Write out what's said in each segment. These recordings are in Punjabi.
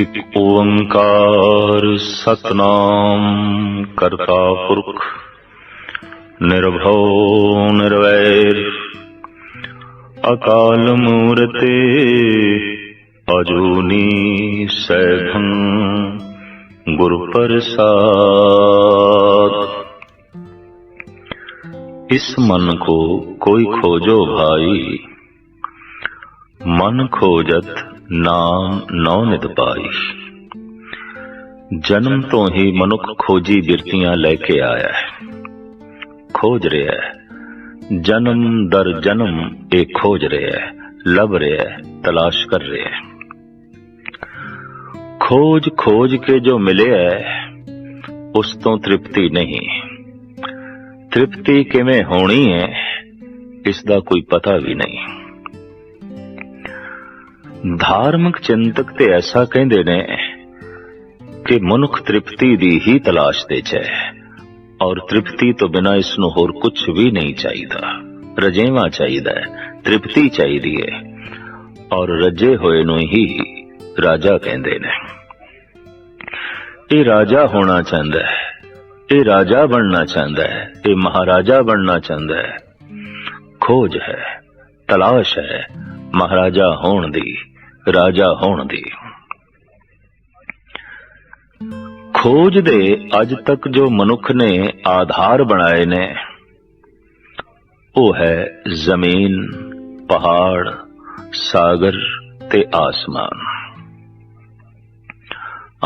ਇਕ ਓੰਕਾਰ ਸਤਨਾਮ, ਕਰਤਾ ਪੁਰਖ, ਨਿਰਭਉ ਨਿਰਵੈਰ, ਅਕਾਲ ਮੂਰਤੇ ਅਜੂਨੀ ਸੈਭੰ, ਗੁਰ ਪ੍ਰਸਾਦ। ਇਸ ਮਨ ਕੋ ਕੋਈ ਖੋਜੋ ਭਾਈ, ਮਨ ਖੋਜਤ ਨਾਮ ਨੌ ਨਿਤ ਪਾਈ ਜਨਮ ਤੋਂ ਹੀ ਮਨੁੱਖ ਖੋਜੀ ਬਿਰਤੀਆਂ ਲੈ ਕੇ ਆਇਆ ਹੈ। ਖੋਜ ਰਿਹਾ ਹੈ। ਜਨਮ ਦਰ ਜਨਮ ਇਹ ਖੋਜ ਰਿਹਾ ਹੈ। ਲੱਭ ਰਿਹਾ ਹੈ। ਤਲਾਸ਼ ਕਰ ਰਿਹਾ ਹੈ। ਖੋਜ ਖੋਜ ਕੇ ਜੋ ਮਿਲਿਆ ਉਸ ਤੋਂ ਤ੍ਰਿਪਤੀ ਨਹੀਂ। ਤ੍ਰਿਪਤੀ ਕਿਵੇਂ ਹੋਣੀ ਹੈ, ਇਸ ਦਾ ਕੋਈ ਪਤਾ ਵੀ ਨਹੀਂ। ਧਾਰਮਿਕ ਚਿੰਤਕ ਤੇ ਐਸਾ ਕਹਿੰਦੇ ਨੇ ਕਿ ਮਨੁੱਖ ਤ੍ਰਿਪਤੀ ਦੀ ਹੀ ਤਲਾਸ਼ ਦੇ ਚ ਹੈ ਔਰ ਤ੍ਰਿਪਤੀ ਤੋਂ ਬਿਨਾ ਇਸ ਨੂੰ ਹੋਰ ਕੁਝ ਵੀ ਨਹੀਂ ਚਾਹੀਦਾ। ਰਜੇਵਾ ਚਾਹੀਦਾ ਹੈ, ਤ੍ਰਿਪਤੀ ਚਾਹੀਦੀ ਹੈ ਔਰ ਰਜੇ ਹੋਏ ਨੂੰ ਹੀ ਰਾਜਾ ਕਹਿੰਦੇ ਨੇ। ਇਹ ਰਾਜਾ ਹੋਣਾ ਚਾਹੁੰਦਾ ਹੈ, ਇਹ ਰਾਜਾ ਬਣਨਾ ਚਾਹੁੰਦਾ ਹੈ, ਇਹ ਮਹਾਰਾਜਾ ਬਣਨਾ ਚਾਹੁੰਦਾ ਹੈ। ਖੋਜ ਹੈ, ਤਲਾਸ਼ ਹੈ, ਮਹਾਰਾਜਾ ਹੋਣ ਦੀ ਰਾਜਾ ਹੋਣ ਦੀ। ਖੋਜ ਦੇ ਅੱਜ ਤੱਕ ਜੋ ਮਨੁੱਖ ਨੇ ਆਧਾਰ ਬਣਾਏ ਨੇ, ਉਹ ਹੈ ਜ਼ਮੀਨ, ਪਹਾੜ, ਸਾਗਰ ਤੇ ਆਸਮਾਨ।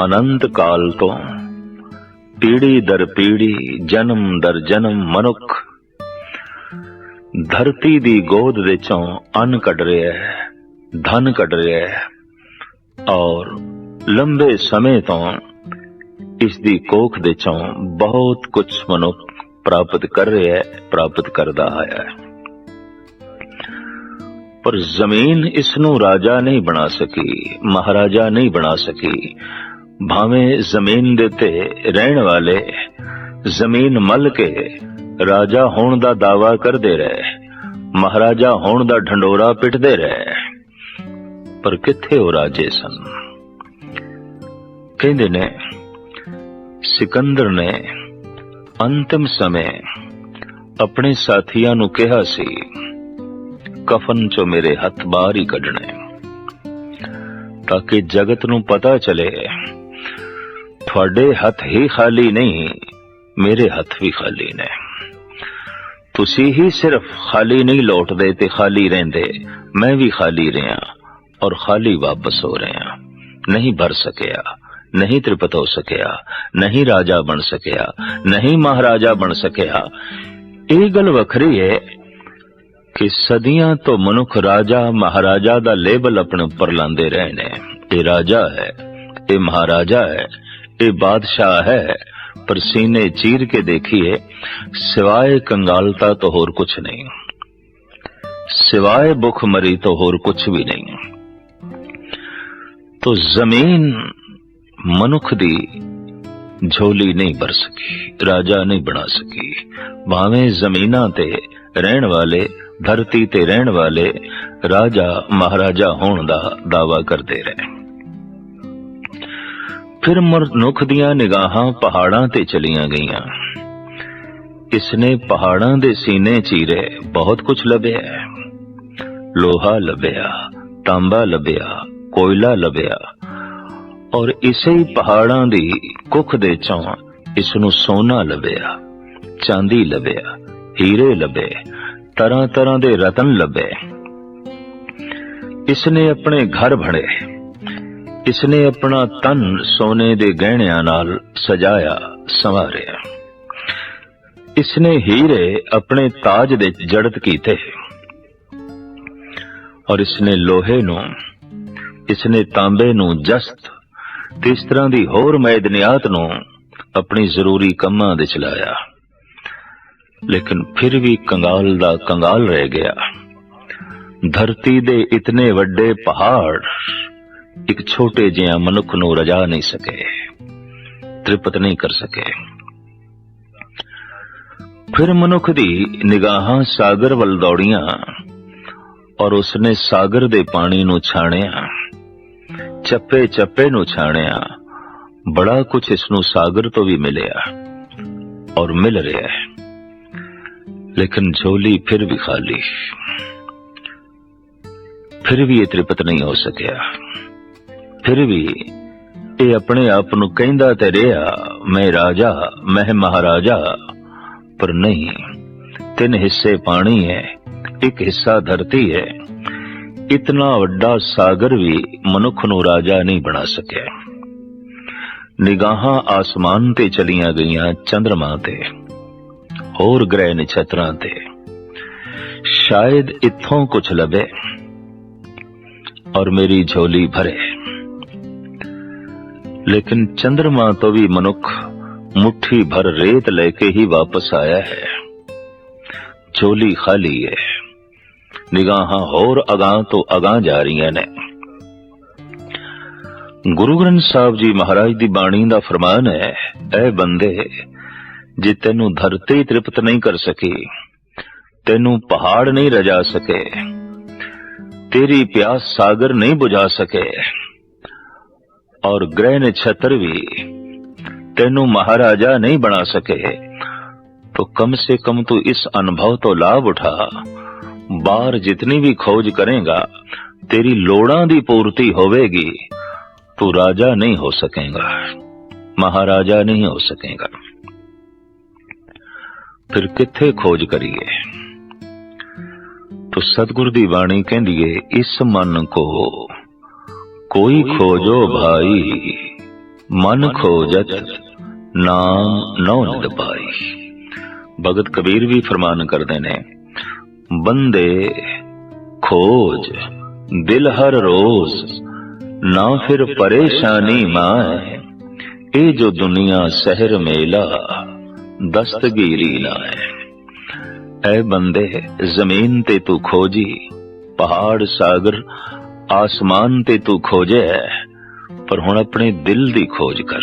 ਅਨੰਤ ਕਾਲ ਤੋਂ ਪੀੜੀ ਦਰ ਪੀੜੀ ਜਨਮ ਦਰ ਜਨਮ ਮਨੁੱਖ ਧਰਤੀ ਦੀ ਗੋਦ ਵਿੱਚੋਂ ਅੰਨ ਕੱਢ ਰਿਹਾ ਹੈ। ਧਨ ਕੱਢ ਰਿਹਾ ਹੈ ਔਰ ਲੰਬੇ ਸਮੇਂ ਤੋਂ ਇਸ ਦੀ ਕੋਖ ਦੇ ਚੋਂ ਬਹੁਤ ਕੁਝ ਮਨੁੱਖ ਪ੍ਰਾਪਤ ਕਰ ਰਿਹਾ ਹੈ ਪ੍ਰਾਪਤ ਕਰਦਾ ਆਇਆ ਹੈ ਪਰ ਜ਼ਮੀਨ ਇਸ ਨੂੰ ਰਾਜਾ ਨਹੀਂ ਬਣਾ ਸਕੀ ਮਹਾਰਾਜਾ ਨਹੀਂ ਬਣਾ ਸਕੀ ਭਾਵੇਂ ਜ਼ਮੀਨ ਦੇ ਤੇ ਰਹਿਣ ਵਾਲੇ ਜ਼ਮੀਨ ਮਲ ਕੇ ਰਾਜਾ ਹੋਣ ਦਾ ਦਾਵਾ ਕਰਦੇ ਰਹੇ ਮਹਾਰਾਜਾ ਹੋਣ ਦਾ ਢੰਡੋਰਾ ਪਿੱਟਦੇ ਰਹੇ ਪਰ ਕਿੱਥੇ ਉਹ ਰਾਜੇ ਸਨ? ਕਹਿੰਦੇ ਨੇ, ਸਿਕੰਦਰ ਨੇ ਅੰਤਿਮ ਸਮੇਂ ਆਪਣੇ ਸਾਥੀਆਂ ਨੂੰ ਕਿਹਾ ਸੀ, ਕਫਨ ਚੋਂ ਮੇਰੇ ਹੱਥ ਬਾਹਰ ਹੀ ਕੱਢਣੇ। ਤਾਂ ਕਿ ਜਗਤ ਨੂੰ ਪਤਾ ਚਲੇ, ਤੁਹਾਡੇ ਹੱਥ ਹੀ ਖਾਲੀ ਨਹੀਂ, ਮੇਰੇ ਹੱਥ ਵੀ ਖਾਲੀ ਨੇ। ਤੁਸੀਂ ਹੀ ਸਿਰਫ ਖਾਲੀ ਨਹੀਂ ਲੌਟਦੇ ਤੇ ਖਾਲੀ ਰਹਿੰਦੇ, ਮੈਂ ਵੀ ਖਾਲੀ ਰਿਹਾ। ਔਰ ਖਾਲੀ ਵਾਪਸ ਹੋ ਰਿਹਾ ਨਹੀਂ ਭਰ ਸਕਿਆ ਨਹੀਂ ਤ੍ਰਿਪਤ ਹੋ ਸਕਿਆ ਨਹੀਂ ਰਾਜਾ ਬਣ ਸਕਿਆ ਨਹੀਂ ਮਹਾਰਾਜਾ ਬਣ ਸਕਿਆ ਇਹ ਗੱਲ ਵੱਖਰੀ ਹੈ ਕਿ ਸਦੀਆਂ ਤੋਂ ਮਨੁੱਖ ਰਾਜਾ ਮਹਾਰਾਜਾ ਦਾ ਲੇਬਲ ਆਪਣੇ ਉੱਪਰ ਲਾਉਂਦੇ ਰਹੇ ਨੇ ਇਹ ਰਾਜਾ ਹੈ ਇਹ ਮਹਾਰਾਜਾ ਹੈ ਇਹ ਬਾਦਸ਼ਾਹ ਹੈ ਪਰ ਸੀਨੇ ਚੀਰ ਕੇ ਦੇਖੀਏ ਸਿਵਾਏ ਕੰਗਾਲਤਾ ਤੋਂ ਹੋਰ ਕੁਝ ਨਹੀਂ ਸਿਵਾਏ ਭੁੱਖ ਤੋਂ ਹੋਰ ਕੁਝ ਵੀ ਨਹੀਂ ਤੋ ਜ਼ਮੀਨ ਮਨੁੱਖ ਦੀ ਝੋਲੀ ਨਹੀਂ ਭਰ ਸਕੀ, ਰਾਜਾ ਨਹੀਂ ਬਣਾ ਸਕੀ। ਭਾਵੇਂ ਜ਼ਮੀਨਾਂ ਤੇ ਰਹਿਣ ਵਾਲੇ, ਧਰਤੀ ਤੇ ਰਹਿਣ ਵਾਲੇ ਰਾਜਾ, ਮਹਾਰਾਜਾ ਹੋਣ ਦਾ ਦਾਵਾ ਕਰਦੇ ਰਹੇ। ਫਿਰ ਮਨੁੱਖ ਦੀਆਂ ਨਿਗਾਹਾਂ ਪਹਾੜਾਂ ਤੇ ਚਲੀਆਂ ਗਈਆਂ। ਇਸਨੇ ਪਹਾੜਾਂ ਦੇ ਸੀਨੇ ਚੀਰੇ ਬਹੁਤ ਕੁਝ ਲੱਭਿਆ। ਲੋਹਾ ਲੱਭਿਆ, ਤਾਂਬਾ ਲੱਭਿਆ ਕੋਇਲਾ ਲੱਭਿਆ ਔਰ ਇਸੇ ਹੀ ਪਹਾੜਾਂ ਦੀ ਕੁੱਖ ਦੇ ਚੋਂ ਇਸ ਨੂੰ ਸੋਨਾ ਲੱਭਿਆ, ਚਾਂਦੀ ਲੱਭਿਆ, ਹੀਰੇ ਲੱਭੇ, ਤਰ੍ਹਾਂ ਤਰ੍ਹਾਂ ਦੇ ਰਤਨ ਲੱਭੇ। ਇਸਨੇ ਆਪਣੇ ਘਰ ਬਣੇ, ਇਸਨੇ ਆਪਣਾ ਤਨ ਸੋਨੇ ਦੇ ਗਹਿਣਿਆਂ ਨਾਲ ਸਜਾਇਆ, ਸੰਵਾਰਿਆ। ਇਸਨੇ ਹੀਰੇ ਆਪਣੇ ਤਾਜ ਦੇ ਜੜਤ ਕੀਤੇ ਔਰ ਇਸਨੇ ਲੋਹੇ ਨੂੰ ਇਸਨੇ ਤਾਂਬੇ ਨੂੰ ਜਸਤ ਤੇ ਇਸ ਤਰ੍ਹਾਂ ਦੀ ਹੋਰ ਮੈਦਨੀਆਤ ਨੂੰ ਆਪਣੀ ਜ਼ਰੂਰੀ ਕੰਮਾਂ ਦੇ ਚਲਾਇਆ ਲੇਕਿਨ ਫਿਰ ਵੀ ਕੰਗਾਲ ਦਾ ਕੰਗਾਲ ਰਹਿ ਗਿਆ। ਧਰਤੀ ਦੇ ਇਤਨੇ ਵੱਡੇ ਪਹਾੜ ਇੱਕ ਛੋਟੇ ਜਿਹਾ ਮਨੁੱਖ ਨੂੰ ਰਜਾ ਨਹੀਂ ਸਕੇ, ਤ੍ਰਿਪਤ ਨਹੀਂ ਕਰ ਸਕੇ। ਫਿਰ ਮਨੁੱਖ ਦੀ ਨਿਗਾਹਾਂ ਸਾਗਰ ਵੱਲ ਦੌੜੀਆਂ ਔਰ ਉਸਨੇ ਸਾਗਰ ਦੇ ਪਾਣੀ ਨੂੰ ਛਾਣਿਆ। ਚੱਪੇ ਚੱਪੇ ਨੂੰ ਛਾਣਿਆ। ਬੜਾ ਕੁਝ ਇਸ ਨੂੰ ਸਾਗਰ ਤੋਂ ਵੀ ਮਿਲਿਆ ਔਰ ਮਿਲ ਰਿਹਾ ਹੈ। ਲੇਕਿਨ ਝੋਲੀ ਫਿਰ ਵੀ ਖਾਲੀ। ਫਿਰ ਵੀ ਇਹ ਤ੍ਰਿਪਤ ਨਹੀਂ ਹੋ ਸਕਿਆ। ਫਿਰ ਵੀ ਇਹ ਆਪਣੇ ਆਪ ਨੂੰ ਕਹਿੰਦਾ ਤੇ ਰਿਹਾ, ਮੈਂ ਰਾਜਾ, ਮੈਂ ਮਹਾਰਾਜਾ। ਪਰ ਨਹੀਂ, ਤਿੰਨ ਹਿੱਸੇ ਪਾਣੀ ਹੈ, ਇੱਕ ਹਿੱਸਾ ਧਰਤੀ ਹੈ। ਇਤਨਾ ਵੱਡਾ ਸਾਗਰ ਵੀ ਮਨੁੱਖ ਨੂੰ ਰਾਜਾ ਨਹੀਂ ਬਣਾ ਸਕਿਆ ਨਿਗਾਹਾਂ ਆਸਮਾਨ ਤੇ ਚਲੀਆਂ ਗਈਆਂ ਚੰ드ਰਮਾ ਤੇ ਹੋਰ ਗ੍ਰਹਿ ਨਛਤਰਾਂ ਤੇ ਸ਼ਾਇਦ ਇੱਥੋਂ ਕੁਝ ਲਵੇ ਔਰ ਮੇਰੀ ਝੋਲੀ ਭਰੇ ਲੇਕਿਨ ਚੰ드ਰਮਾ ਤੋਂ ਵੀ ਮਨੁੱਖ ਮੁਠੀ ਭਰ ਰੇਤ ਲੈ ਕੇ ਹੀ ਵਾਪਸ ਆਇਆ ਹੈ ਝੋਲੀ ਖਾਲੀ ਹੈ ਨਿਗਾਹਾਂ ਹੋਰ ਅਗਾਹ ਤੋਂ ਅਗਾਹ ਜਾ ਰਹੀਆਂ ਨੇ ਗੁਰੂ ਗ੍ਰੰਥ ਸਾਹਿਬ ਜੀ ਮਹਾਰਾਜ ਦੀ ਬਾਣੀ ਦਾ ਫਰਮਾਨ ਹੈ ਐ ਬੰਦੇ ਜੇ ਤੈਨੂੰ ਧਰਤੀ ਤ੍ਰਿਪਤ ਨਹੀਂ ਕਰ ਸਕੀ ਤੈਨੂੰ ਪਹਾੜ ਨਹੀਂ ਰਜਾ ਸਕੇ ਤੇਰੀ ਪਿਆਸ ਸਾਗਰ ਨਹੀਂ ਬੁਝਾ ਸਕੇ ਔਰ ਗ੍ਰਹਿ ਨਛਤਰ ਵੀ ਤੈਨੂੰ ਮਹਾਰਾਜਾ नहीं बना सके तो कम से कम तू इस अनुभव तो लाभ उठा ਬਾਹਰ ਜਿਤਨੀ ਵੀ ਖੋਜ ਕਰੇਗਾ ਤੇਰੀ ਲੋੜਾਂ ਦੀ ਪੂਰਤੀ ਹੋਵੇਗੀ। ਤੂੰ ਰਾਜਾ ਨਹੀਂ ਹੋ ਸਕੇਗਾ ਮਹਾਰਾਜਾ ਨਹੀਂ ਹੋ ਸਕੇਗਾ। ਫਿਰ ਕਿੱਥੇ ਖੋਜ ਕਰੀਏ? ਤੋ ਸਤਗੁਰ ਦੀ ਬਾਣੀ ਕਹਿੰਦੀ ਏ ਇਸ ਮਨ ਕੋ ਕੋਈ ਖੋਜੋ ਭਾਈ ਮਨ ਖੋਜਤ ਨਾਮ ਨਉ ਨਿਦਪਾਈ ਭਗਤ ਕਬੀਰ ਵੀ ਫਰਮਾਨ ਕਰਦੇ ਨੇ ਬੰਦੇ ਖੋਜ, ਦਿਲ ਹਰ ਰੋਜ਼, ਨਾ ਫਿਰ ਪਰੇਸ਼ਾਨੀ ਮਾਏ। ਇਹ ਜੋ ਦੁਨੀਆ ਸਹਿਰ ਮੇਲਾ, ਦਸਤਗੀਰੀ ਨਾ ਹੈ ਐ ਬੰਦੇ, ਜ਼ਮੀਨ ਤੇ ਤੂੰ ਖੋਜੀ, ਪਹਾੜ, ਸਾਗਰ, ਆਸਮਾਨ ਤੇ ਤੂੰ ਖੋਜੇ ਪਰ ਹੁਣ ਆਪਣੇ ਦਿਲ ਦੀ ਖੋਜ ਕਰ।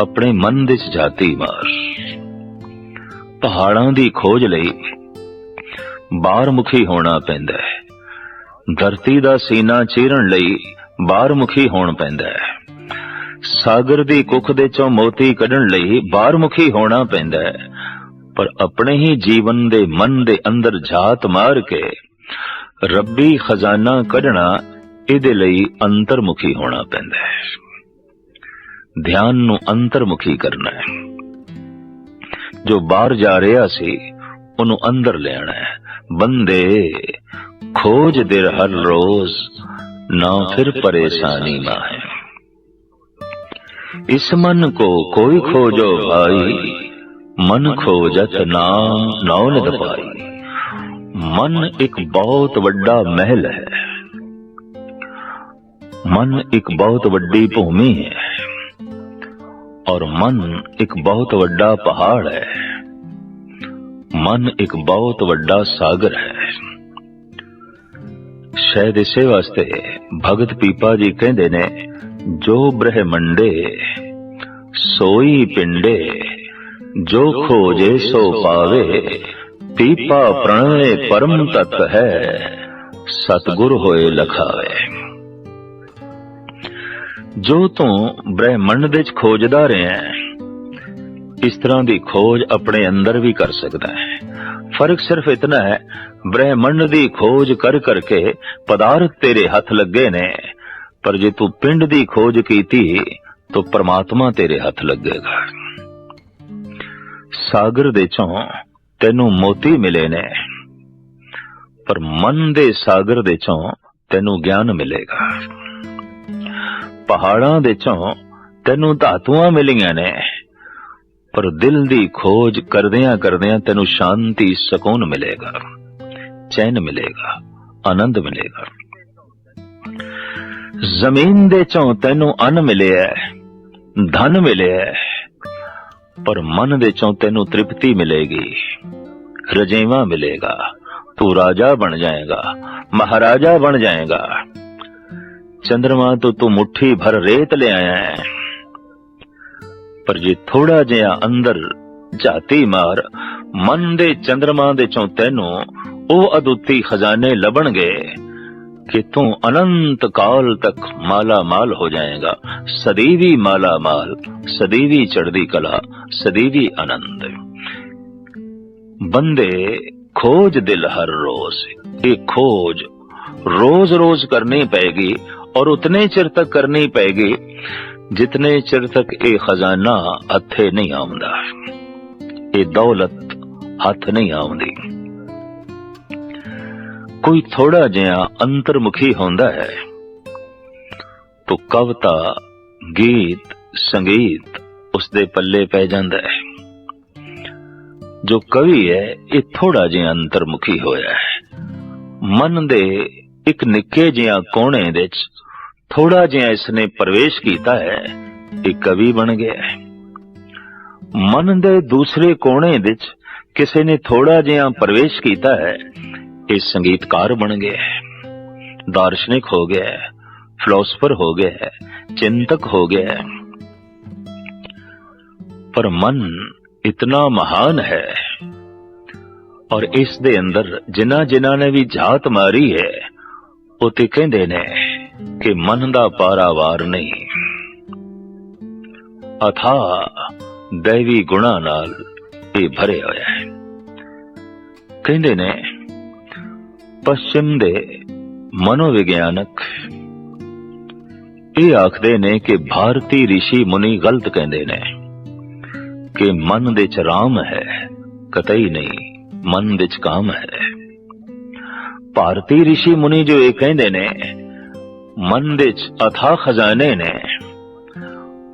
ਆਪਣੇ ਮਨ ਦੇ ਚ ਜਾਤੀ ਮਾਰ। ਪਹਾੜਾਂ ਦੀ ਖੋਜ ਲਈ ਬਾਹਰ ਮੁਖੀ ਹੋਣਾ ਪੈਂਦਾ ਹੈ। ਧਰਤੀ ਦਾ ਸੀਨਾ ਚੀਰਨ ਲਈ ਬਾਹਰ ਮੁਖੀ ਹੋਣ ਪੈਂਦਾ ਹੈ। ਸਾਗਰ ਦੀ ਕੁੱਖ ਦੇ ਚੋਂ ਮੋਤੀ ਕੱਢਣ ਲਈ ਬਾਹਰ ਮੁਖੀ ਹੋਣਾ ਪੈਂਦਾ ਹੈ। ਪਰ ਆਪਣੇ ਹੀ ਜੀਵਨ ਦੇ ਮਨ ਦੇ ਅੰਦਰ ਝਾਤ ਮਾਰ ਕੇ ਰੱਬੀ ਖਜ਼ਾਨਾ ਕੱਢਣਾ ਇਹਦੇ ਲਈ ਅੰਤਰਮੁਖੀ ਹੋਣਾ ਪੈਂਦਾ ਹੈ। ਧਿਆਨ ਨੂੰ ਅੰਤਰਮੁਖੀ ਕਰਨਾ ਹੈ। ਜੋ ਬਾਹਰ ਜਾ ਰਿਹਾ ਸੀ ਉਹਨੂੰ ਅੰਦਰ ਲੈਣਾ ਹੈ। ਬੰਦੇ, ਖੋਜ ਦਿਰ ਹਰ ਰੋਜ਼ ਨਾ ਫਿਰ ਪਰੇਸ਼ਾਨੀ ਨਾ ਹੈ। ਇਸ ਮਨ ਕੋ ਕੋਈ ਖੋਜੋ ਭਾਈ, ਮਨ ਖੋਜਤ ਨਾਮ ਨੌ ਨਿਦ ਮਨ ਇੱਕ ਬਹੁਤ ਵੱਡਾ ਮਹਿਲ ਹੈ। ਮਨ ਇੱਕ ਬਹੁਤ ਵੱਡੀ ਭੂਮੀ ਹੈ। ਔਰ ਮਨ ਇੱਕ ਬਹੁਤ ਵੱਡਾ ਪਹਾੜ ਹੈ। ਮਨ ਇੱਕ ਬਹੁਤ ਵੱਡਾ ਸਾਗਰ ਹੈ। ਸ਼ਾਇਦ ਇਸੇ ਵਾਸਤੇ ਭਗਤ ਪੀਪਾ ਜੀ ਕਹਿੰਦੇ ਨੇ, ਜੋ ਬ੍ਰਹਮੰਡੇ ਸੋਈ ਪਿੰਡੇ, ਜੋ ਖੋਜੇ ਸੋ ਪਾਵੇ, ਪੀਪਾ ਪ੍ਰਣਵੇ ਪਰਮ ਤਤ ਹੈ, ਸਤਗੁਰ ਹੋਏ ਲਖਾਵੇ। ਜੋ ਤੂੰ ਬ੍ਰਹਮੰਡ ਦੇ ਚ ਖੋਜਦਾ ਰਿਹਾ ਇਸ ਤਰ੍ਹਾਂ ਦੀ ਖੋਜ ਆਪਣੇ ਅੰਦਰ ਵੀ ਕਰ ਸਕਦਾ ਹੈ। ਫ਼ਰਕ ਸਿਰਫ ਇਤਨਾ ਹੈ, ਬ੍ਰਹਿਮੰਡ ਦੀ ਖੋਜ ਕਰ ਕਰਕੇ ਪਦਾਰਥ ਤੇਰੇ ਹੱਥ ਲੱਗੇ ਨੇ, ਪਰ ਜੇ ਤੂੰ ਪਿੰਡ ਦੀ ਖੋਜ ਕੀਤੀ, ਤਾਂ ਪਰਮਾਤਮਾ ਤੇਰੇ ਹੱਥ ਲੱਗੇਗਾ। ਸਾਗਰ ਦੇ ਚੋਂ ਤੈਨੂੰ ਮੋਤੀ ਮਿਲੇ ਨੇ, ਪਰ ਮਨ ਦੇ ਸਾਗਰ ਦੇ ਚੋਂ ਤੈਨੂੰ ਗਿਆਨ ਮਿਲੇਗਾ। ਪਹਾੜਾਂ ਦੇ ਚੋਂ ਤੈਨੂੰ ਧਾਤੂਆਂ ਮਿਲੀਆਂ ਨੇ ਪਰ ਦਿਲ ਦੀ ਖੋਜ ਕਰਦਿਆਂ ਕਰਦਿਆਂ ਤੈਨੂੰ ਸ਼ਾਂਤੀ, ਸਕੂਨ ਮਿਲੇਗਾ, ਚੈਨ ਮਿਲੇਗਾ, ਆਨੰਦ ਮਿਲੇਗਾ। ਜ਼ਮੀਨ ਦੇ ਚੋਂ ਤੈਨੂੰ ਅੰਨ ਮਿਲਿਆ, ਧਨ ਮਿਲਿਆ, ਪਰ ਮਨ ਦੇ ਚੋਂ ਤੈਨੂੰ ਤ੍ਰਿਪਤੀ ਮਿਲੇਗੀ, ਰਜੇਵਾ ਮਿਲੇਗਾ, ਤੂੰ ਰਾਜਾ ਬਣ ਜਾਏਗਾ, ਮਹਾਰਾਜਾ ਬਣ ਜਾਏਗਾ। ਚੰ드ਰਮਾ ਤੋਂ ਤੂੰ ਮੁਠੀ ਭਰ ਰੇਤ ਲੈ ਆਇਆ ਹੈ ਪਰ ਜੇ ਥੋੜਾ ਜਿਹਾ ਅੰਦਰ ਜਾਤੀ ਮਾਰ, ਮਨ ਦੇ ਚੰਦਰਮਾ ਦੇ ਚੋਂ ਤੈਨੂੰ ਉਹ ਅਦੁੱਤੀ ਖਜ਼ਾਨੇ ਲੱਭਣਗੇ ਕਿ ਤੂੰ ਅਨੰਤ ਕਾਲ ਤੱਕ ਮਾਲਾ ਮਾਲ ਹੋ ਜਾਏਗਾ। ਸਦੀਵੀ ਮਾਲਾ ਮਾਲ ਸਦੀਵੀ ਚੜ੍ਹਦੀ ਕਲਾ, ਸਦੀਵੀ ਆਨੰਦ। ਬੰਦੇ ਖੋਜ ਦਿਲ ਹਰ ਰੋਜ਼, ਇਹ ਖੋਜ ਰੋਜ਼ ਰੋਜ਼ ਕਰਨੀ ਪੈਗੀ ਔਰ उतने ਚਿਰ ਤੱਕ ਕਰਨੀ पैगी ਜਿਤਨੇ ਚਿਰ ਤੱਕ ਇਹ ਖਜ਼ਾਨਾ ਹੱਥੇ ਨਹੀਂ ਆਉਂਦਾ ਇਹ ਦੌਲਤ ਹੱਥ ਨਹੀਂ ਆਉਂਦੀ ਕੋਈ ਥੋੜਾ ਜਿਹਾ ਅੰਤਰਮੁਖੀ ਹੁੰਦਾ ਹੈ ਤੋ ਕਵਤਾ ਗੀਤ ਸੰਗੀਤ ਉਸ ਦੇ ਪੱਲੇ ਪੈ ਜਾਂਦਾ ਹੈ ਜੋ ਕਵੀ ਹੈ ਇਹ ਥੋੜਾ ਜਿਹਾ ਅੰਤਰਮੁਖੀ ਹੋਇਆ ਹੈ ਮਨ ਦੇ ਇੱਕ ਨਿੱਕੇ ਜਿਹਾ ਕੋਣੇ ਵਿੱਚ ਥੋੜਾ ਜਿਹਾ ਇਸਨੇ ਪ੍ਰਵੇਸ਼ ਕੀਤਾ ਹੈ ਇਹ ਕਵੀ ਬਣ ਗਿਆ ਹੈ। ਮਨ ਦੇ ਦੂਸਰੇ ਕੋਣੇ ਵਿੱਚ ਕਿਸੇ ਨੇ ਥੋੜਾ ਜਿਹਾ ਪ੍ਰਵੇਸ਼ ਕੀਤਾ ਹੈ, ਇਹ ਸੰਗੀਤਕਾਰ ਬਣ ਗਿਆ ਹੈ। ਦਾਰਸ਼ਨਿਕ ਹੋ ਗਿਆ ਹੈ ਫਿਲਾਸਫਰ ਹੋ ਗਿਆ ਹੈ, ਚਿੰਤਕ ਹੋ ਗਿਆ ਹੈ। ਪਰ ਮਨ ਇਤਨਾ ਮਹਾਨ ਹੈ ਔਰ ਇਸ ਦੇ ਅੰਦਰ ਜਿਨ੍ਹਾਂ ਜਿਨ੍ਹਾਂ ਨੇ ਵੀ ਝਾਤ ਮਾਰੀ ਹੈ, ਉਹ ਤੇ ਕਹਿੰਦੇ ਨੇ ਕਿ ਮਨ ਦਾ ਪਾਰਾਵਾਰ ਨਹੀਂ। ਅਥਾ ਦੇਵੀ ਗੁਣਾ ਨਾਲ ਇਹ ਭਰਿਆ ਹੋਇਆ ਹੈ। ਕਹਿੰਦੇ ਨੇ ਪਸ਼ਚਿਮ ਦੇ ਮਨੋਵਿਗਿਆਨਕ, ਇਹ ਆਖਦੇ ਨੇ ਕਿ ਭਾਰਤੀ ઋષਿ ਮੁਨੀ ਗਲਤ ਕਹਿੰਦੇ ਨੇ ਕਿ ਮਨ ਦੇ ਚ ਰਾਮ ਹੈ, ਕਤਈ ਨਹੀਂ, ਮਨ ਦੇ ਚ ਕਾਮ ਹੈ। ਭਾਰਤੀ ઋષਿ ਮੁਨੀ ਜੋ ਇਹ ਕਹਿੰਦੇ ਨੇ ਮਨ ਦੇ ਚ ਅਥਾ ਖਜ਼ਾਨੇ ਨੇ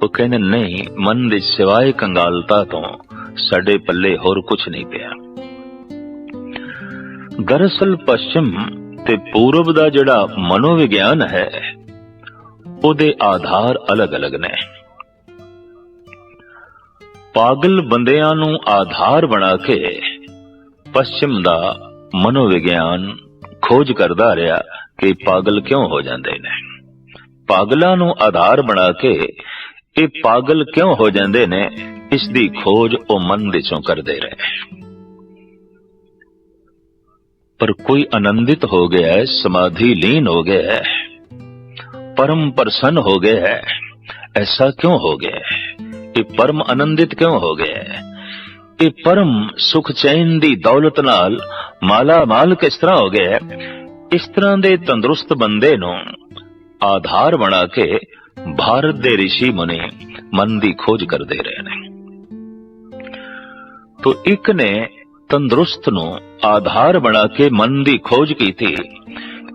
ਉਹ ਕਹਿੰਦੇ ਨਹੀਂ ਮਨ ਦੇ ਸਿਵਾਏ ਕੰਗਾਲਤਾ ਤੋਂ ਸਾਡੇ ਪੱਲੇ ਹੋਰ ਕੁਝ ਨਹੀਂ ਪਿਆ ਦਰਅਸਲ ਪશ્ਚਿਮ ਤੇ ਪੂਰਬ ਦਾ ਜਿਹੜਾ ਮਨੋਵਿਗਿਆਨ ਹੈ ਉਹਦੇ ਆਧਾਰ ਅਲੱਗ-ਅਲੱਗ ਨੇ ਪਾਗਲ ਬੰਦਿਆਂ ਨੂੰ ਆਧਾਰ ਬਣਾ ਕੇ ਪશ્ਚਿਮ ਦਾ ਮਨੋਵਿਗਿਆਨ ਖੋਜ ਕਰਦਾ ਰਿਹਾ ਕਿ ਪਾਗਲ ਕਿਉਂ ਹੋ ਜਾਂਦੇ ਨੇ? ਪਾਗਲਾਂ ਨੂੰ ਆਧਾਰ ਬਣਾ ਕੇ ਇਹ ਪਾਗਲ ਕਿਉਂ ਹੋ ਜਾਂਦੇ ਨੇ? ਇਸ ਦੀ ਖੋਜ ਉਹ ਮਨ ਦੇ ਕਰਦੇ ਰਹੇ। ਪਰ ਕੋਈ ਆਨੰਦਿਤ ਹੋ ਗਿਆ ਹੈ ਸਮਾਧੀ ਲੀਨ ਹੋ ਗਿਆ ਹੈ, ਪਰਮ ਪ੍ਰਸੰਨ ਹੋ ਗਿਆ ਹੈ, ਐਸਾ ਕਿਉਂ ਹੋ ਗਿਆ ਹੈ? ਇਹ ਪਰਮ ਆਨੰਦਿਤ ਕਿਉਂ ਹੋ ਗਿਆ ਹੈ? ਇਹ ਪਰਮ ਸੁਖ ਚੈਨ ਦੀ ਦੌਲਤ ਨਾਲ ਮਾਲਾ ਮਾਲ ਕਿਸ ਤਰ੍ਹਾਂ ਹੋ ਗਿਆ ਹੈ? ਇਸ ਤਰ੍ਹਾਂ ਦੇ ਤੰਦਰੁਸਤ ਬੰਦੇ ਨੂੰ ਆਧਾਰ ਬਣਾ ਕੇ ਭਾਰਤ ਦੇ ਰਿਸ਼ੀ ਮੁਨੀ ਮਨ ਦੀ ਖੋਜ ਕਰਦੇ ਰਹੇ ਨੇ। ਤੋਂ ਇੱਕ ਨੇ ਤੰਦਰੁਸਤ ਨੂੰ ਆਧਾਰ ਬਣਾ ਕੇ ਮਨ ਦੀ ਖੋਜ ਕੀਤੀ,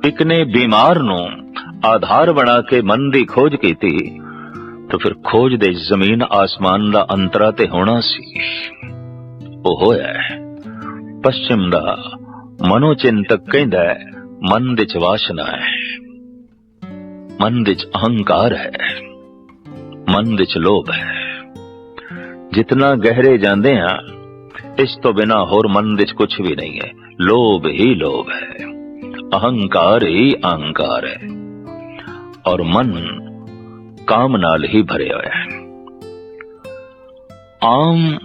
ਇੱਕ ਨੇ ਬਿਮਾਰ ਨੂੰ ਆਧਾਰ ਬਣਾ ਕੇ ਮਨ ਦੀ ਖੋਜ ਕੀਤੀ, ਤਾਂ ਫਿਰ ਖੋਜ ਦੇ ਜ਼ਮੀਨ ਆਸਮਾਨ ਦਾ ਅੰਤਰਾ ਤੇ ਹੋਣਾ ਸੀ। ਉਹ ਹੋਇਆ ਪਸ਼ਚਿਮ ਦਾ ਮਨੋਚਿੰਤਕ ਕਹਿੰਦਾ ਹੈ ਮਨ ਵਿੱਚ ਵਾਸ਼ਨਾ ਹੈ ਮਨ ਵਿੱਚ ਅਹੰਕਾਰ ਹੈ ਮਨ ਵਿੱਚ ਲੋਭ ਹੈ ਜਿਤਨਾ ਗਹਿਰੇ ਜਾਂਦੇ ਆ ਇਸ ਤੋਂ ਬਿਨਾ ਹੋਰ ਮਨ ਵਿੱਚ ਕੁਝ ਵੀ ਨਹੀਂ ਹੈ ਲੋਭ ਹੀ ਲੋਭ ਹੈ ਅਹੰਕਾਰ ਹੀ ਅਹੰਕਾਰ ਹੈ ਔਰ ਮਨ ਕਾਮ ਨਾਲ ਹੀ ਭਰਿਆ ਹੋਇਆ ਹੈ ਆਮ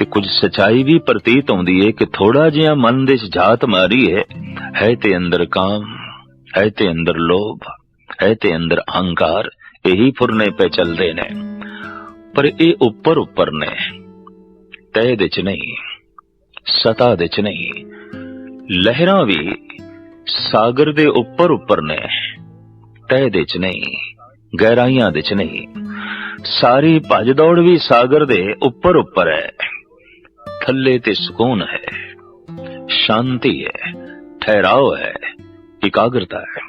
ਤੇ ਕੁਝ ਸਚਾਈ ਵੀ ਪ੍ਰਤੀਤ ਆਉਂਦੀ ਹੈ ਕਿ ਥੋੜਾ ਜਿਹਾ ਮਨ ਦੇ ਝਾਤ ਮਾਰੀ ਹੈ ਹੈ ਤੇ ਅੰਦਰ ਕਾਮ, ਹੈ ਤੇ ਅੰਦਰ ਲੋਭ, ਹੈ ਤੇ ਅੰਦਰ ਅਹੰਕਾਰ, ਇਹੀ ਫੁਰਨੇ ਪੇ ਚੱਲਦੇ ਨੇ। ਪਰ ਇਹ ਉੱਪਰ ਉੱਪਰ ਨੇ। ਤਹਿ ਦੇ ਚ ਨਹੀਂ, ਸਤਾ ਦੇ ਚ ਨਹੀਂ। ਲਹਿਰਾਂ ਵੀ ਸਾਗਰ ਦੇ ਉੱਪਰ ਉੱਪਰ ਨੇ। ਤਹਿ ਦੇ ਚ ਨਹੀਂ, ਗਹਿਰਾਈਆਂ ਦੇ ਚ ਨਹੀਂ। ਸਾਰੀ ਭੱਜ ਦੌੜ ਵੀ ਸਾਗਰ ਦੇ ਉੱਪਰ ਉੱਪਰ ਹੈ। ਥੱਲੇ ਤੇ ਸਕੂਨ ਹੈ। ਸ਼ਾਂਤੀ ਹੈ, ਠਹਿਰਾਓ ਹੈ, ਇਕਾਗਰਤਾ ਹੈ।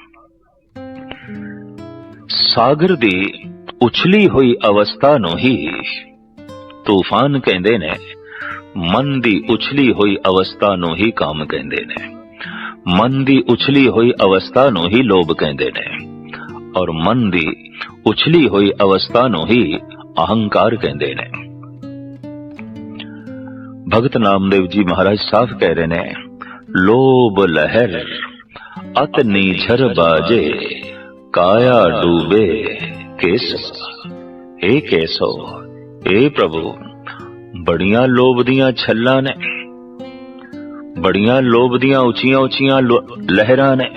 ਸਾਗਰ ਦੀ ਉਛਲੀ ਹੋਈ ਅਵਸਥਾ ਨੂੰ ਹੀ ਤੂਫਾਨ ਕਹਿੰਦੇ ਨੇ, ਮਨ ਦੀ ਉਛਲੀ ਹੋਈ ਅਵਸਥਾ ਨੂੰ ਹੀ ਕਾਮ ਕਹਿੰਦੇ ਨੇ। ਮਨ ਦੀ ਉਛਲੀ ਹੋਈ ਅਵਸਥਾ ਨੂੰ ਹੀ ਲੋਭ ਕਹਿੰਦੇ ਨੇ। ਔਰ ਮਨ ਦੀ ਉਛਲੀ ਹੋਈ ਅਵਸਥਾ ਨੂੰ ਹੀ ਅਹੰਕਾਰ ਕਹਿੰਦੇ ਨੇ। ਭਗਤ ਨਾਮਦੇਵ ਜੀ ਮਹਾਰਾਜ ਸਾਫ਼ ਕਹਿ ਰਹੇ ਨੇ, ਲੋਭ ਲਹਿਰ, ਅਤ ਨੀਝਰ ਬਾਜੇ, ਕਾਇਆ ਡੂਬੇ ਕਿਸ ਏ ਕੈਸੋ ਏ ਪ੍ਰਭੂ, ਬੜੀਆਂ ਲੋਭ ਦੀਆਂ ਛੱਲਾਂ ਨੇ, ਬੜੀਆਂ ਲੋਭ ਦੀਆਂ ਉੱਚੀਆਂ ਉੱਚੀਆਂ ਲਹਿਰਾਂ ਨੇ,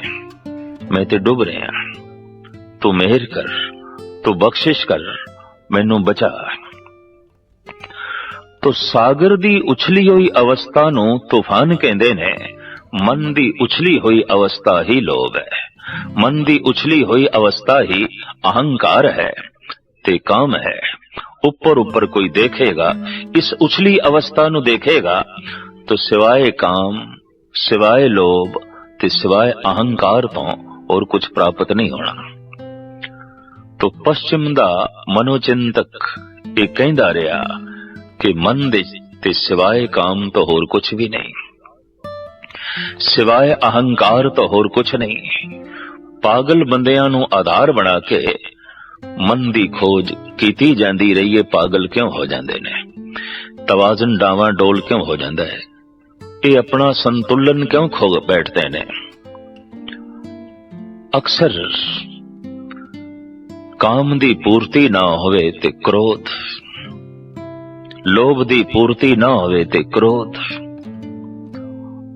ਮੈਂ ਤੇ ਡੁੱਬ ਰਿਹਾ, ਤੂੰ ਮਿਹਰ ਕਰ, ਤੂੰ ਬਖਸ਼ਿਸ਼ ਕਰ, ਮੈਨੂੰ ਬਚਾ। ਤੋ ਸਾਗਰ ਦੀ ਉਛਲੀ ਹੋਈ ਅਵਸਥਾ ਨੂੰ ਤੂਫਾਨ ਕਹਿੰਦੇ ਨੇ। ਮਨ ਦੀ ਉਛਲੀ ਹੋਈ ਅਵਸਥਾ ਹੀ ਲੋਭ ਹੈ। ਮਨ ਦੀ ਉਛਲੀ ਹੋਈ ਅਵਸਥਾ ਹੀ ਅਹੰਕਾਰ ਹੈ ਤੇ ਕਾਮ ਹੈ। ਉੱਪਰ ਉੱਪਰ ਕੋਈ ਦੇਖੇਗਾ, ਇਸ ਉਛਲੀ ਅਵਸਥਾ ਨੂੰ ਦੇਖੇਗਾ, ਤਾਂ ਸਿਵਾਏ ਕਾਮ, ਸਿਵਾਏ ਲੋਭ ਤੇ ਸਿਵਾਏ ਅਹੰਕਾਰ ਤੋਂ ਹੋਰ ਕੁਝ ਪ੍ਰਾਪਤ ਨਹੀਂ ਹੋਣਾ। ਤੋ ਪਸ਼ਚਿਮ ਦਾ ਮਨੋਚਿੰਤਕ ਇਹ ਕਹਿੰਦਾ ਰਿਹਾ ਕਿ ਮਨ ਦੇ ਤੇ ਸਿਵਾਏ ਕਾਮ ਤੋਂ ਹੋਰ ਕੁਝ ਵੀ ਨਹੀਂ ਸਿਵਾਏ ਅਹੰਕਾਰ ਤੋਂ ਹੋਰ ਕੁਝ ਨਹੀਂ ਪਾਗਲ ਬੰਦਿਆਂ ਨੂੰ ਆਧਾਰ ਬਣਾ ਕੇ ਮਨ ਦੀ ਖੋਜ ਕੀਤੀ ਜਾਂਦੀ ਰਹੀ ਹੈ ਪਾਗਲ ਕਿਉਂ ਹੋ ਜਾਂਦੇ ਨੇ ਤਵਾਜ਼ਨ ਡਾਵਾਂ ਡੋਲ ਕਿਉਂ ਹੋ ਜਾਂਦਾ ਹੈ ਇਹ ਆਪਣਾ ਸੰਤੁਲਨ ਕਿਉਂ ਖੋ ਬੈਠਦੇ ਨੇ ਅਕਸਰ ਕਾਮ ਦੀ ਪੂਰਤੀ ਨਾ ਹੋਵੇ ਤੇ ਕ੍ਰੋਧ ਲੋਭ ਦੀ ਪੂਰਤੀ ਨਾ ਹੋਵੇ ਤੇ ਕ੍ਰੋਧ।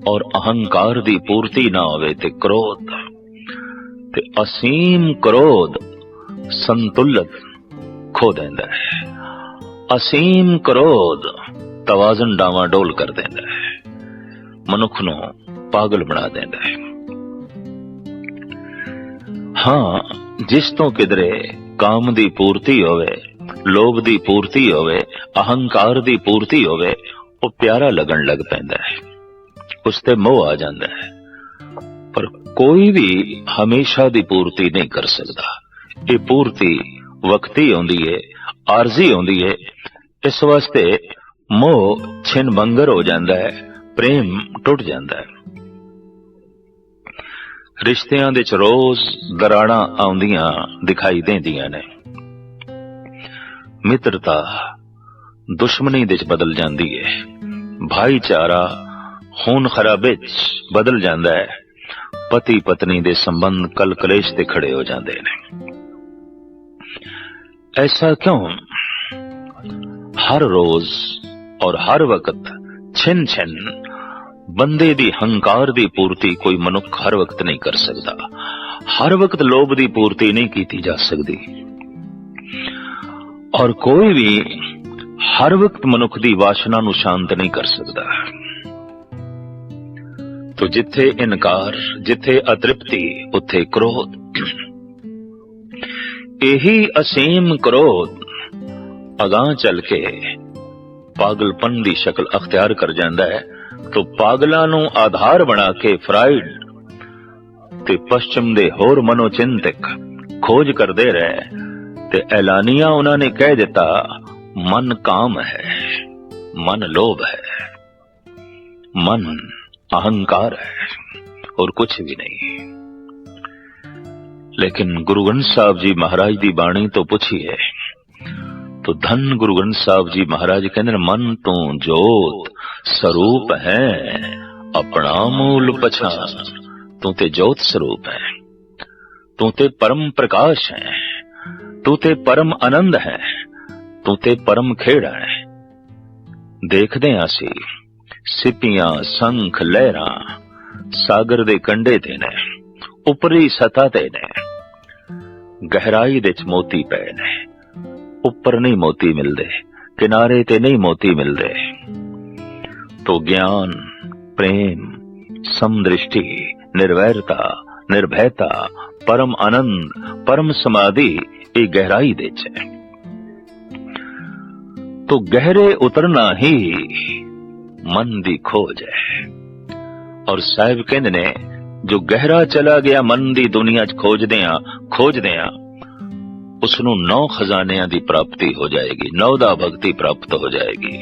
ਔਰ ਅਹੰਕਾਰ ਦੀ ਪੂਰਤੀ ਨਾ ਹੋਵੇ ਤੇ ਕ੍ਰੋਧ। ਤੇ ਅਸੀਮ ਕ੍ਰੋਧ ਸੰਤੁਲਨ ਖੋ ਦਿੰਦਾ ਹੈ। ਅਸੀਮ ਕ੍ਰੋਧ ਤਵਾਜ਼ਨ ਡਾਵਾਂ ਡੋਲ ਕਰ ਦਿੰਦਾ ਹੈ। ਮਨੁੱਖ ਨੂੰ ਪਾਗਲ ਬਣਾ ਦਿੰਦਾ ਹੈ। ਹਾਂ, ਜਿਸ ਤੋਂ ਕਿਧਰੇ ਕਾਮ ਦੀ ਪੂਰਤੀ ਹੋਵੇ, ਲੋਭ ਦੀ ਪੂਰਤੀ ਹੋਵੇ ਅਹੰਕਾਰ ਦੀ ਪੂਰਤੀ ਹੋਵੇ, ਉਹ ਪਿਆਰਾ ਲੱਗਣ ਲੱਗ ਪੈਂਦਾ ਹੈ। ਉਸ ਤੇ ਮੋਹ ਆ ਜਾਂਦਾ ਹੈ। ਪਰ ਕੋਈ ਵੀ ਹਮੇਸ਼ਾ ਦੀ ਪੂਰਤੀ ਨਹੀਂ ਕਰ ਸਕਦਾ। ਇਹ ਪੂਰਤੀ ਵਕਤੀ ਆਉਂਦੀ ਹੈ ਆਰਜ਼ੀ ਆਉਂਦੀ ਹੈ ਇਸ ਵਾਸਤੇ ਮੋਹ ਛਿਨ ਬੰਗਰ ਹੋ ਜਾਂਦਾ ਹੈ, ਪ੍ਰੇਮ ਟੁੱਟ ਜਾਂਦਾ ਹੈ। ਰਿਸ਼ਤਿਆਂ ਦੇ ਚ ਰੋਜ਼ ਦਰਾੜਾਂ ਆਉਂਦੀਆਂ ਦਿਖਾਈ ਦਿੰਦੀਆਂ ਨੇ। ਮਿੱਤਰਤਾ ਦੁਸ਼ਮਣੀ ਵਿੱਚ ਬਦਲ ਜਾਂਦੀ ਹੈ ਭਾਈਚਾਰਾ ਖੂਨ ਖਰਾਬੇ ਚ ਬਦਲ ਜਾਂਦਾ ਹੈ ਪਤੀ ਪਤਨੀ ਦੇ ਸੰਬੰਧ ਕਲ ਕਲੇਸ਼ ਤੇ ਖੜੇ ਹੋ ਜਾਂਦੇ ਨੇ। ਐਸਾ ਕਿਉਂ? ਹਰ ਰੋਜ਼ ਔਰ ਹਰ ਵਕਤ ਛਿਨ ਛਿਨ ਬੰਦੇ ਦੀ ਹੰਕਾਰ ਦੀ ਪੂਰਤੀ ਕੋਈ ਮਨੁੱਖ ਹਰ ਵਕਤ ਨਹੀਂ ਕਰ ਸਕਦਾ। ਹਰ ਵਕਤ ਲੋਭ ਦੀ ਪੂਰਤੀ ਨਹੀਂ ਕੀਤੀ ਜਾ ਸਕਦੀ। ਔਰ ਕੋਈ ਵੀ ਹਰ ਵਕਤ ਮਨੁੱਖ ਦੀ ਵਾਸ਼ਨਾ ਨੂੰ ਸ਼ਾਂਤ ਨਹੀਂ ਕਰ ਸਕਦਾ। ਤੋ ਜਿੱਥੇ ਇਨਕਾਰ, ਜਿੱਥੇ ਅਤ੍ਰਿਪਤੀ, ਉੱਥੇ ਕ੍ਰੋਧ। ਇਹੀ ਅਸੀਮ ਕ੍ਰੋਧ ਅਗਾਹ ਚੱਲ ਕੇ ਪਾਗਲਪਨ ਦੀ ਸ਼ਕਲ ਅਖਤਿਆਰ ਕਰ ਜਾਂਦਾ ਹੈ। ਤੋ ਪਾਗਲਾਂ ਨੂੰ ਆਧਾਰ ਬਣਾ ਕੇ ਫਰਾਇਡ ਤੇ ਪਸ਼ਚਮ ਦੇ ਹੋਰ ਮਨੋਚਿੰਤਕ ਖੋਜ ਕਰਦੇ ਰਹੇ ਤੇ ਐਲਾਨੀਆਂ ਉਹਨਾਂ ਨੇ ਕਹਿ ਦਿੱਤਾ मन काम है, मन लोभ है, मन अहंकार है, और कुछ भी नहीं। लेकिन गुरु ग्रंथ साहब जी महाराज की बाणी तो पूछी है तो धन गुरु ग्रंथ साहब जी महाराज कहते मन तो जोत स्वरूप है, अपना मूल पछा तू ते जोत स्वरूप है, तू ते परम प्रकाश है, तू ते परम आनंद है ਤੂੰ ਤੇ ਪਰਮ ਖੇੜਾ ਦੇਖਦੇ ਹਾਂ ਅਸੀਂ, ਸਿੱਪੀਆਂ ਸੰਖ ਲਹਿਰਾਂ ਸਾਗਰ ਦੇ ਕੰਢੇ ਤੇ ਨੇ, ਉਪਰੀ ਸਤਾ ਤੇ ਨੇ। ਗਹਿਰਾਈ ਦੇ ਚ ਮੋਤੀ ਪਏ ਨੇ, ਉੱਪਰ ਨਹੀਂ ਮੋਤੀ ਮਿਲਦੇ, ਕਿਨਾਰੇ ਤੇ ਨਹੀਂ ਮੋਤੀ ਮਿਲਦੇ। ਤੋ ਗਿਆਨ, ਪ੍ਰੇਮ, ਸਮਦ੍ਰਿਸ਼ਟੀ, ਨਿਰਵੈਰਤਾ, ਨਿਰਭੈਤਾ, ਪਰਮ ਆਨੰਦ, ਪਰਮ ਸਮਾਧੀ, ਇਹ ਗਹਿਰਾਈ ਦੇ ਚ ਹੈ। ਤੋ ਗਹਿਰੇ ਉਤਰਨਾ ਹੀ ਮਨ ਦੀ ਖੋਜ ਹੈ ਔਰ ਸਾਹਿਬ ਕਹਿੰਦੇ ਨੇ ਜੋ ਗਹਿਰਾ ਚਲਾ ਗਿਆ ਮਨ ਦੀ ਦੁਨੀਆ 'ਚ ਖੋਜਦੇ ਆ ਖੋਜਦੇ ਆ ਉਸ ਨੂੰ ਨੌ ਖਜ਼ਾਨਿਆਂ ਦੀ ਪ੍ਰਾਪਤੀ ਹੋ ਜਾਏਗੀ ਨੌ ਦਾ ਭਗਤੀ ਪ੍ਰਾਪਤ ਹੋ ਜਾਏਗੀ